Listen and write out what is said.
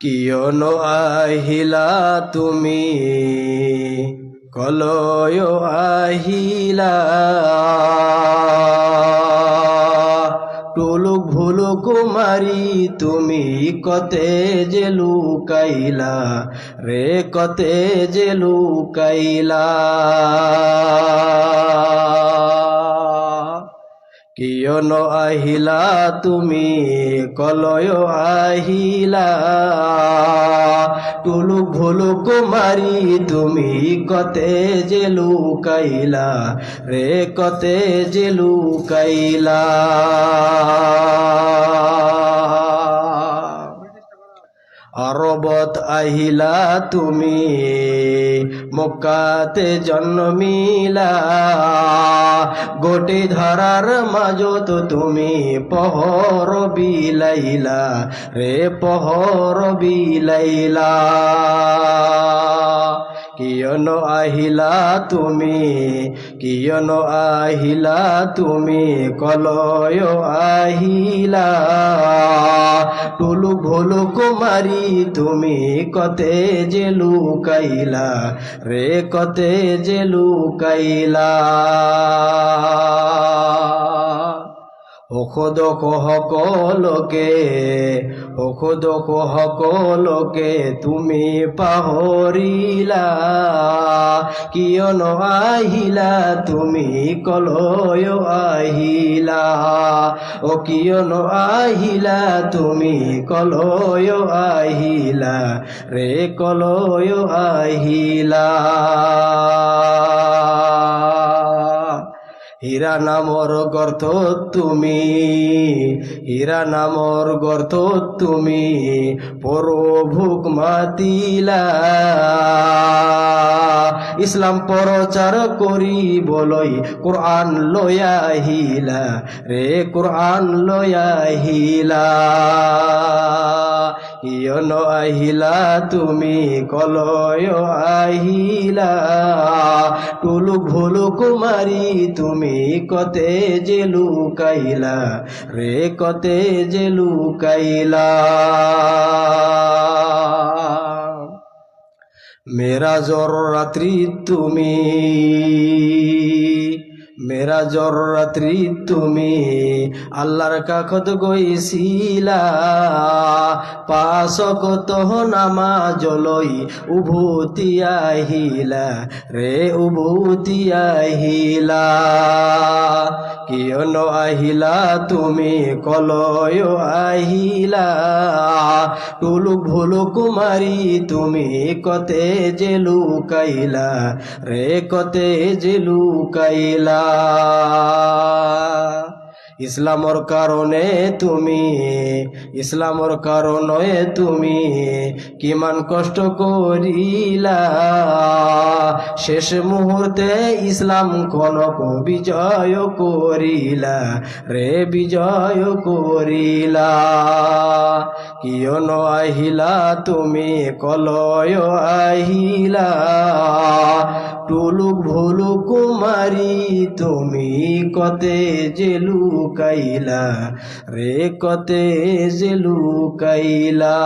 কিয়ন আহিলা তুমি? কলয় আহিলা। টুলুক ভুলুক মারি তুমি কতে যে লুকাইলা? রে কতে যে লুকাইলা? কিয়ন আহিলা তুমি? কলয় আহিলা। টুলুক ভুলুক মারি তুমি কতে যে লুকাইলা? রে কতে যে লুকাইলা। আরবত আহিলা তুমি, মক্কাতে জন্মিলা গোটে ধরার মাজত তুমি পহর বিলাইলা রে, পহর বিলাইলা। কিয়ন আহিলা তুমি, কিয়ন আহিলা তুমি, কলয় আহিলা। টুলু ভুলু কুমারি, তুমি কতে যে লুকাইলা? রে কতে যে লুকাইলা? ঔষধ সকলকে ঔষধ সকলকে তুমি পাহৰিলা কিয়ন নহিলা তুমি কলয় আহিলা। ও কিয় নহিলা তুমি কলয় আহিলা। রে কলয় আহিলা। হীরা নামর গর্ত তুমি, হীরা নামর গর্ত তুমি পরভুক মাতিলা। ইসলাম প্রচার করি বলই কোরআন লয়াহিলা রে কোরআন লয়াহিলা ইয়ন আহিলা তুমি, কলয় আহিলা, টুলুক ভুলুক মারি তুমি কতে যে লুকাইলা রে কতে যে লুকাইলা। মেরা জর রাত্রি তুমি মেরা জর রাত্রি তুমি আল্লাহর কাখত গইছিলা। পাশক তহ নামা জলই উভূতি আহিলা রে, উভূতি আহিলা। কিয়ন আহিলা তুমি, কলয় আহিলা। টুলুক ভুলুক মারি তুমি কতে যে লুকাইলা? রে কতে যে লুকাইলা? ইসলামর কারণে তুমি, ইসলামর কারণে তুমি কিমান কষ্ট করিলা? শেষ মুহূর্তে ইসলাম কনক বিজয় করিলা, রে বিজয় করিলা। কিয়ন আহিলা তুমি কলয় আহিলা। টুলুক ভুলু কুমারী তুমি কতে যে লুকাইলা রে কতে যে লুকাইলা।